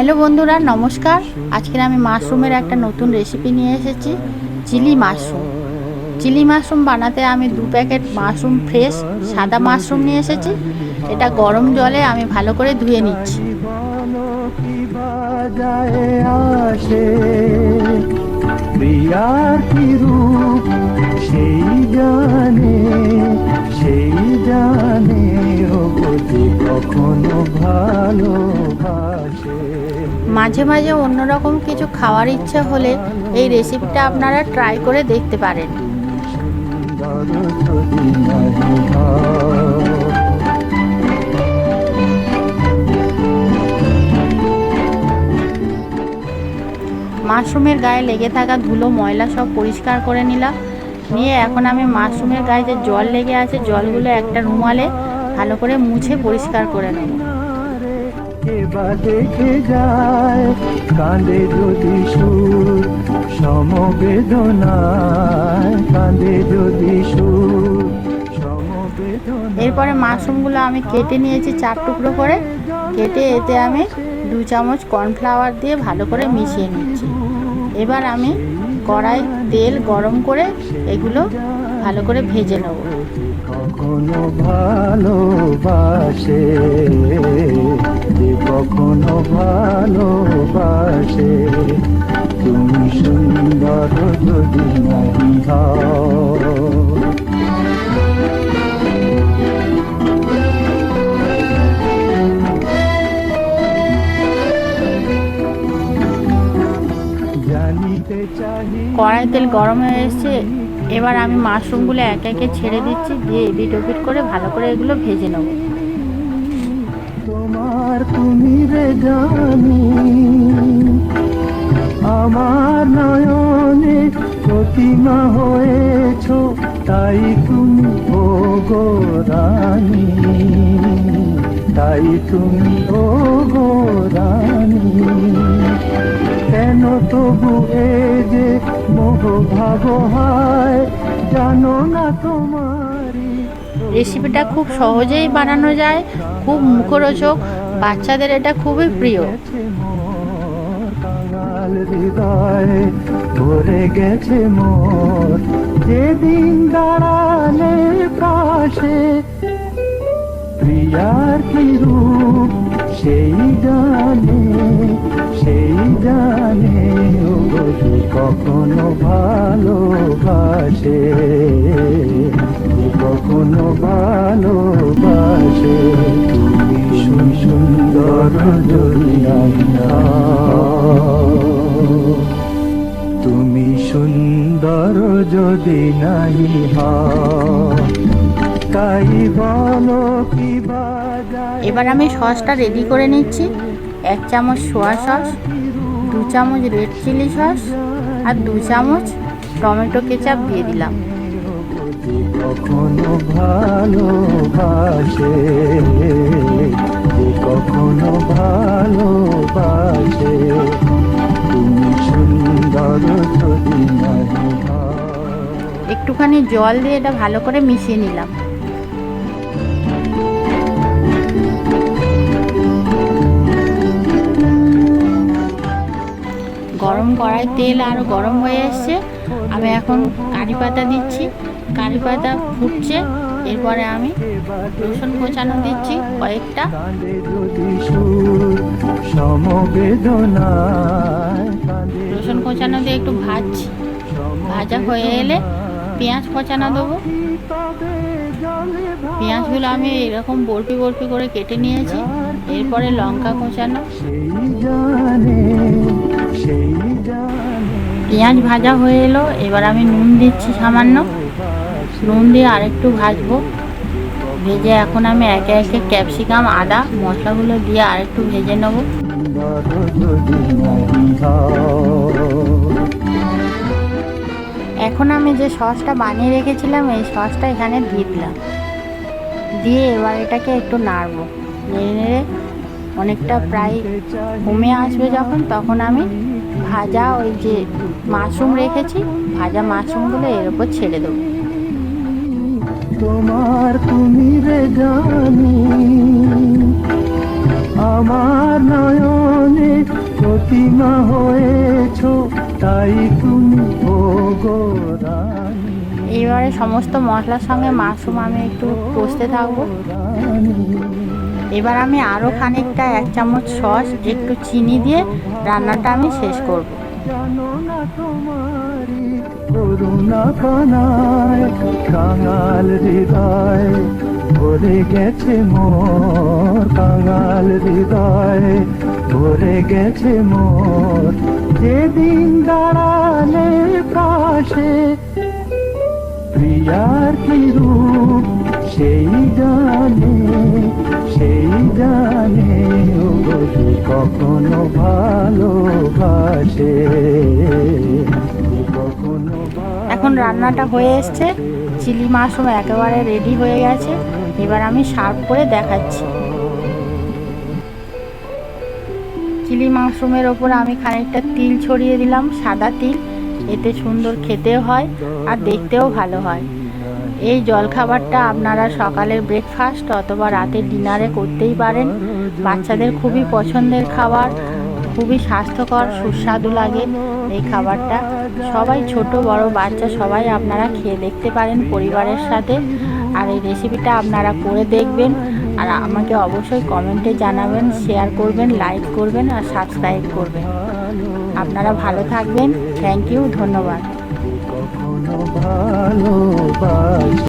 Hello বন্ধুরা, নমস্কার। আজকে আমি মাশরুমের একটা নতুন রেসিপি নিয়ে এসেছি, চিলি মাশরুম। চিলি মাশরুম বানাতে আমি দু প্যাকেট মাশরুম ফ্রেশ সাদা মাশরুম নিয়ে এসেছি। এটা গরম জলে আমি ভালো করে ধুয়ে নিচ্ছি। সেই মাঝে মাঝে অন্যরকম কিছু খাওয়ার ইচ্ছা হলে এই রেসিপিটা আপনারা ট্রাই করে দেখতে পারেন। মাশরুমের গায়ে লেগে থাকা ধুলো, ময়লা সব পরিষ্কার করে নিলাম। নিয়ে এখন আমি মাশরুমের গায়ে যে জল লেগে আছে, জলগুলো একটা রুমালে ভালো করে মুছে পরিষ্কার করে নেব। কে বা দেখে যায়। কাঁদে যদি সুর সমবেদনায়। কাঁদে যদি সুর এরপরে মাশরুমগুলো আমি কেটে নিয়েছি চার টুকরো করে। কেটে এতে আমি দু চামচ কর্নফ্লাওয়ার দিয়ে ভালো করে মিশিয়ে নিচ্ছি। এবার আমি কড়াই তেল গরম করে এগুলো ভালো করে ভেজে নেব। কখনো ভালোবাসে। কখনো ভালোবাসে। তুমি সুন্দর যদি চাহি কড়াই তেল গরম হয়ে এসেছে। এবার আমি মাশরুমগুলো একে একে ছেড়ে দিচ্ছি। দিয়ে এপিট ওপিট করে ভালো করে এগুলো ভেজে নেব। তোমার তুমি রে জানি, আমার নয়নে প্রতিমা হয়েছ, তাই তুমি ও গো রানী, তাই তুমি ও গো কেন তবু এ যে মোহ ভাব হয়, জানো না তোমারি রেসিপিটা খুব সহজেই বানানো যায়, খুব মুখরোচক বাচ্চাদের এটা খুবই প্রিয়। ভরে গেছে দাঁড়ালে পাশে প্রিয়ার সেই সেই কখনো ভালোবাসে। তুমি সুন্দর যদি হও তাই বলো কি এবার আমি সসটা রেডি করে নিচ্ছি। এক চামচ সোয়া সস দু চামচ রেড চিলি সস আর দু চামচ টমেটো কেচাপ দিয়ে দিলাম। কখনো ভালোবাসে কখনো ভালোবাসে। তুমি সুন্দর যদি একটুখানি জল দিয়ে এটা ভালো করে মিশিয়ে নিলাম। গরম কড়াই তেল আরও গরম হয়ে এসছে। আমি এখন কারি পাতা দিচ্ছি। কারি পাতা ফুটছে। এরপরে আমি রসুন কোচানো দিচ্ছি কয়েকটা। রসুন কোচানো দিয়ে একটু ভাজছি। ভাজা হয়ে এলে পেঁয়াজ কোচানো দেবো। পেঁয়াজগুলো আমি এরকম বরফি বরফি করে কেটে নিয়েছি। এরপরে লঙ্কা কোচানো। পেঁয়াজ ভাজা হয়ে এলো। এবার আমি নুন দিচ্ছি সামান্য। নুন দিয়ে আরেকটু ভাজবো। ভেজে এখন আমি একে একে ক্যাপসিকাম, আদা মশলাগুলো দিয়ে আরেকটু ভেজে নেব। এখন আমি যে সসটা বানিয়ে রেখেছিলাম, এই সসটা এখানে দিয়ে দিলাম। দিয়ে এবার এটাকে একটু নাড়বো। নেড়ে নেড়ে অনেকটা প্রায় কমে আসবে যখন, তখন আমি ভাজা ওই যে মাশরুম রেখেছি, ভাজা মাশরুমগুলো এর উপর ছেড়ে দেবো। তোমার তুমি রে জানি আমার নয়নে প্রতিমা হয়েছ তাই তুমি ও গো রানী। এইবারে সমস্ত মশলার সঙ্গে মাশরুম আমি একটু কষতে থাকব। এবার আমি আরও খানিকটা এক চামচ সস একটু চিনি দিয়ে রান্নাটা আমি শেষ করব। জানো না তোমারি করুণা কানায় কাঙাল হৃদয়, ভরে গেছে মোর কাঙাল হৃদয়, ভরে গেছে মোর। যেদিন দাঁড়ালে পাশে প্রিয়ার কি রূপ সেই জানে সেই জানে কখনো ভালোবাসে। এখন রান্নাটা হয়ে এসছে। চিলি মাশরুম একেবারে রেডি হয়ে গেছে। এবার আমি সার্ভ করে দেখাচ্ছি। চিলি মাশরুমের ওপর আমি খানিকটা তিল ছড়িয়ে দিলাম, সাদা তিল। এতে সুন্দর খেতেও হয় আর দেখতেও ভালো হয়। এই জলখাবারটা আপনারা সকালের ব্রেকফাস্ট অথবা রাতের ডিনারে করতেই পারেন। বাচ্চাদের খুবই পছন্দের খাবার। খুবই স্বাস্থ্যকর, সুস্বাদু লাগে এই খাবারটা। সবাই ছোট, বড়, বাচ্চা, সবাই আপনারা খেয়ে দেখতে পারেন পরিবারের সাথে। আর এই রেসিপিটা আপনারা করে দেখবেন। আর আমাকে অবশ্যই কমেন্টে জানাবেন শেয়ার করবেন লাইক করবেন আর সাবস্ক্রাইব করবেন। আপনারা ভালো থাকবেন। থ্যাংক ইউ ধন্যবাদ।